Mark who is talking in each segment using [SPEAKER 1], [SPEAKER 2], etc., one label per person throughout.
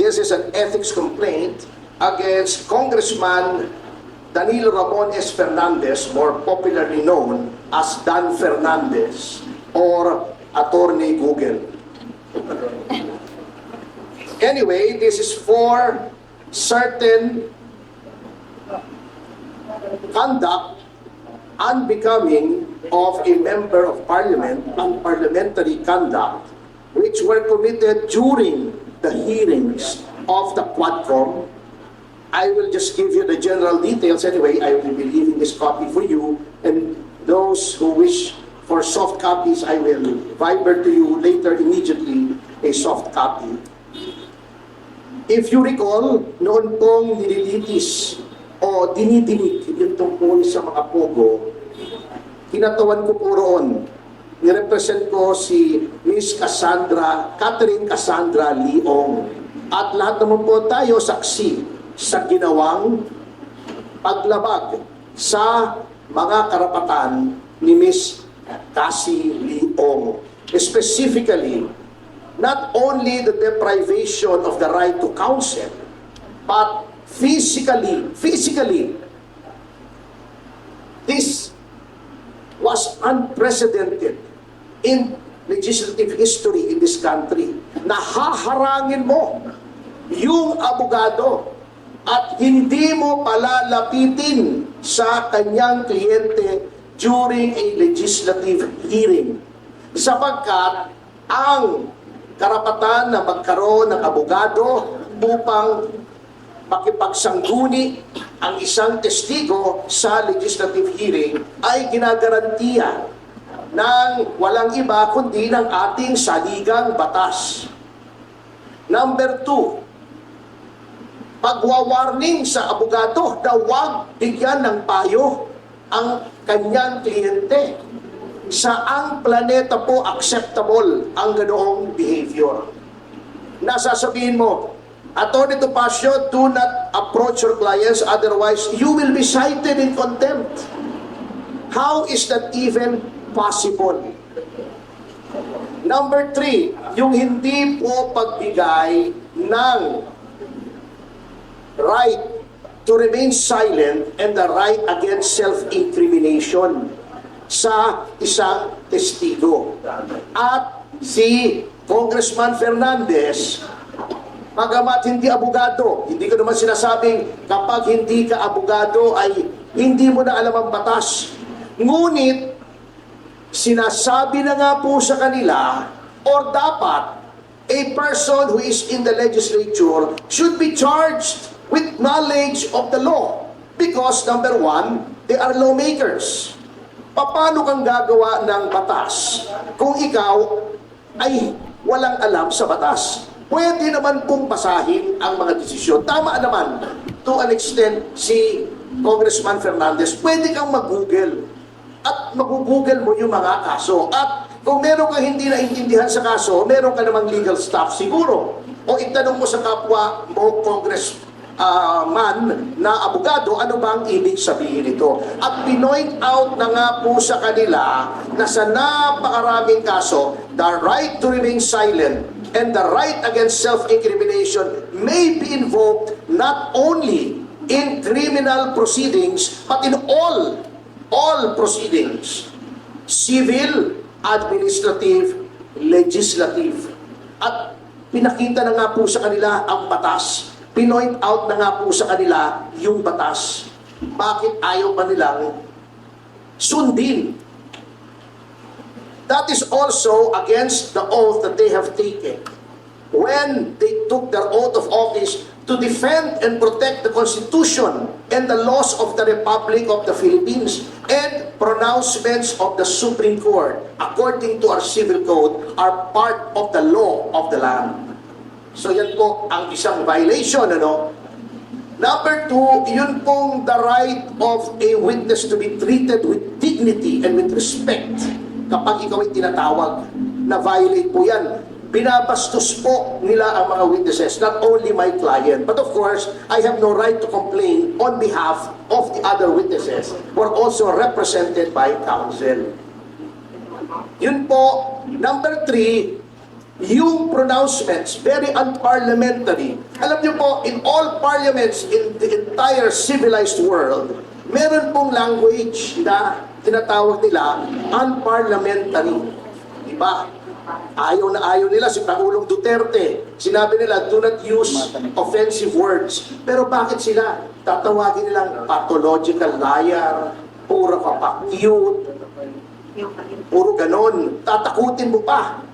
[SPEAKER 1] this is an ethics complaint against Congressman Danilo Ramon S. Fernandez, more popularly known as Dan Fernandez or Attorney Google. Anyway, this is for certain conduct unbecoming of a member of parliament, unparliamentary conduct, which were committed during the hearings of the Quadcom. I will just give you the general details anyway. I will be leaving this copy for you, and those who wish for soft copies, I will viber to you later immediately a soft copy. If you recall, noon pong nililitis o dinidinig yung tungkol sa mga pogo, kinatawan ko po roon. Nirepresent ko si Miss Cassandra, Catherine Cassandra Leong. At lahat naman po tayo saksi sa ginawang paglabag sa mga karapatan ni Miss Cassie Leong. Specifically, not only the deprivation of the right to counsel, but physically, physically, this was unprecedented in legislative history in this country. Nahaharangin mo yung abogado at hindi mo palalapitin sa kanyang kliyente during a legislative hearing. Sapagkat ang karapatan na magkaroon ng abogado upang makipagsangguni ang isang testigo sa legislative hearing ay ginagarantiya ng walang iba kundi ng ating saligang batas. Number two, pagwawarning sa abogado na huwag bigyan ng payo ang kanyang kliyente. Saang planeta po acceptable ang ganoong behavior? Nasasabihin mo, Attorney Topacio, do not approach your clients, otherwise you will be cited in contempt. How is that even possible? Number three, yung hindi po pagbigay ng right to remain silent and the right against self-incrimination sa isang testigo. At si Congressman Fernandez, Pagamat hindi abogado, hindi ko naman sinasabing kapag hindi ka abogado ay hindi mo na alam ang batas. Ngunit, sinasabi na nga po sa kanila, or dapat, a person who is in the legislature should be charged with knowledge of the law. Because number one, they are lawmakers. Paano kang gagawa ng batas kung ikaw ay walang alam sa batas? Pwede naman pong basahin ang mga desisyon. Tama naman, to an extent, si Congressman Fernandez, pwede kang mag-google mag-google mo yung mga kaso. At kung meron kang hindi naintindihan sa kaso, meron ka namang legal staff siguro. O itanong mo sa kapwa mo, Congress ah, man na abogado, ano ba ang ibig sabihin nito? At pinoint out na nga po sa kanila na sa napakaraming kaso, the right to remain silent and the right against self-incrimination may be invoked not only in criminal proceedings, but in all, all proceedings. Civil, administrative, legislative. At pinakita na nga po sa kanila ang batas. Pinoint out na nga po sa kanila yung batas. Bakit ayaw pa nilang sundin? That is also against the oath that they have taken when they took their oath of office to defend and protect the Constitution and the laws of the Republic of the Philippines and pronouncements of the Supreme Court, according to our civil code, are part of the law of the land. So yan po ang isang violation, ano? Number two, yun pong the right of a witness to be treated with dignity and with respect kapag ikaw ay tinatawag na violate po yan. Binabastos po nila ang mga witnesses, not only my client, but of course, I have no right to complain on behalf of the other witnesses who are also represented by counsel. Yun po, number three, yung pronouncements, very unparliamentary. Alam niyo po, in all parliaments in the entire civilized world, meron pong language na tinatawag nila unparliamentary. Di ba? Ayaw na ayaw nila si Pangulong Duterte. Sinabi nila, do not use offensive words. Pero bakit sila? Tatawagin nilang pathological liar, puro ka pa cute, puro ganon. Tatakutin mo pa.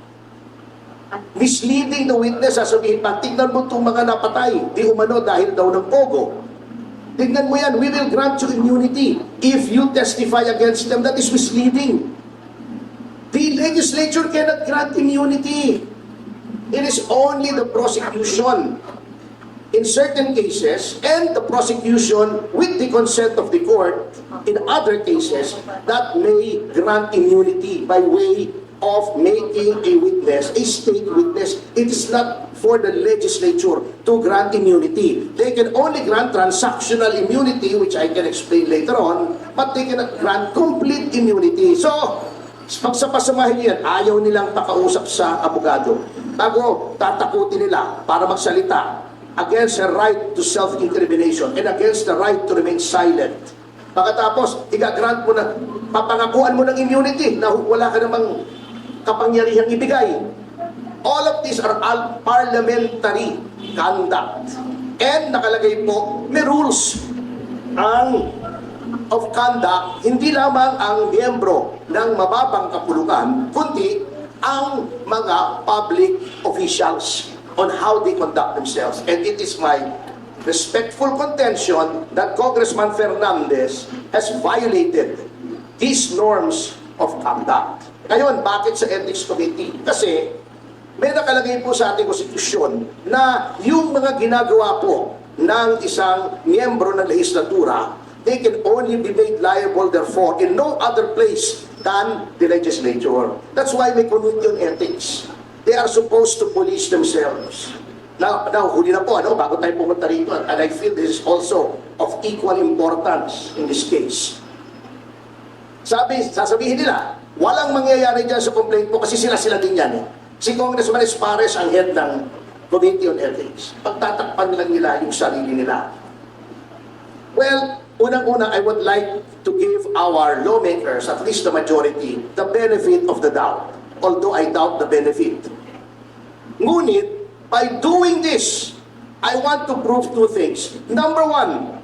[SPEAKER 1] Misleading the witness, sasabihin pa, tignan mo itong mga napatay, di umano dahil daw ng pogo. Tignan mo yan, we will grant you immunity if you testify against them. That is misleading. Legislature cannot grant immunity. It is only the prosecution in certain cases and the prosecution with the consent of the court in other cases that may grant immunity by way of making a witness, a state witness. It is not for the legislature to grant immunity. They can only grant transactional immunity, which I can explain later on, but they cannot grant complete immunity. So, pag sa pasamahin yan, ayaw nilang pakausap sa abogado. Bago tatakutin nila para magsalita against the right to self-incrimination and against the right to remain silent. Pagkatapos, igagrant mo na, papangakuan mo ng immunity na wala ka namang kapangyarihang ibigay. All of these are all parliamentary conduct. And nakalagay po, may rules ang of conduct, hindi lamang ang miyembro ng mababang kapulukan, kundi ang mga public officials on how they conduct themselves. And it is my respectful contention that Congressman Fernandez has violated these norms of conduct. Ngayon, bakit sa Ethics Committee? Kasi may nakalagay po sa ating konstitusyon na yung mga ginagawa po ng isang miyembro ng legislatura, they can only be made liable therefore in no other place than the legislature. That's why may committee ethics. They are supposed to police themselves. Now, now huli na po, ano, bago tayo pumunta rito, and I feel this is also of equal importance in this case. Sabi, sasabihin nila, walang mangyayari dyan sa complaint po kasi sila-sila din yan. Eh. Si Congressman Espares ang head ng Committee on Ethics. Pagtatakpan lang nila yung sarili nila. Well, unang-una, I would like to give our lawmakers, at least the majority, the benefit of the doubt. Although I doubt the benefit. Ngunit, by doing this, I want to prove two things. Number one,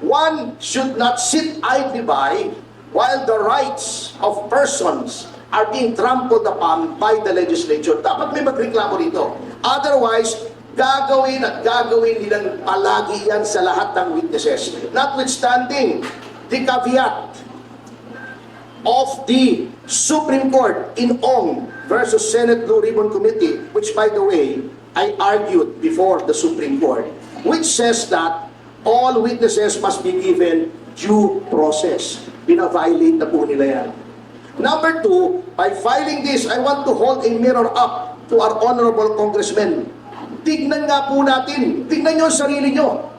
[SPEAKER 1] one should not sit idly by while the rights of persons are being trampled upon by the legislature. Dapat may magreklamo dito. Otherwise, gagawin at gagawin nilang palagi yan sa lahat ng witnesses. Notwithstanding the caveat of the Supreme Court in Ong versus Senate Blue Ribbon Committee, which by the way, I argued before the Supreme Court, which says that all witnesses must be given due process. Bina-violate na po nila yan. Number two, by filing this, I want to hold a mirror up to our honorable congressmen. Tignan nga po natin, tignan nyo ang sarili nyo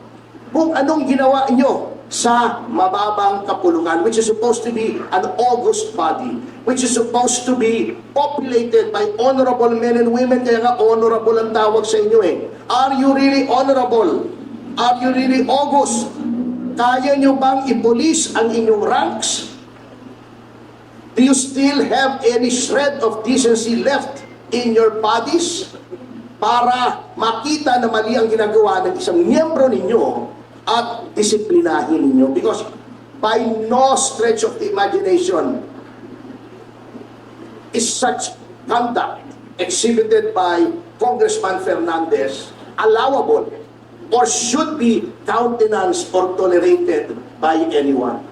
[SPEAKER 1] kung anong ginawa nyo sa mababang kapulungan, which is supposed to be an august body, which is supposed to be populated by honorable men and women, kaya nga honorable ang tawag sa inyo eh. Are you really honorable? Are you really august? Kaya nyo bang ipolis ang inyong ranks? Do you still have any shred of decency left in your bodies? Para makita na mali ang ginagawa ng isang miyembro ninyo at disiplinahin ninyo. Because by no stretch of the imagination is such conduct exhibited by Congressman Fernandez allowable or should be countenanced or tolerated by anyone.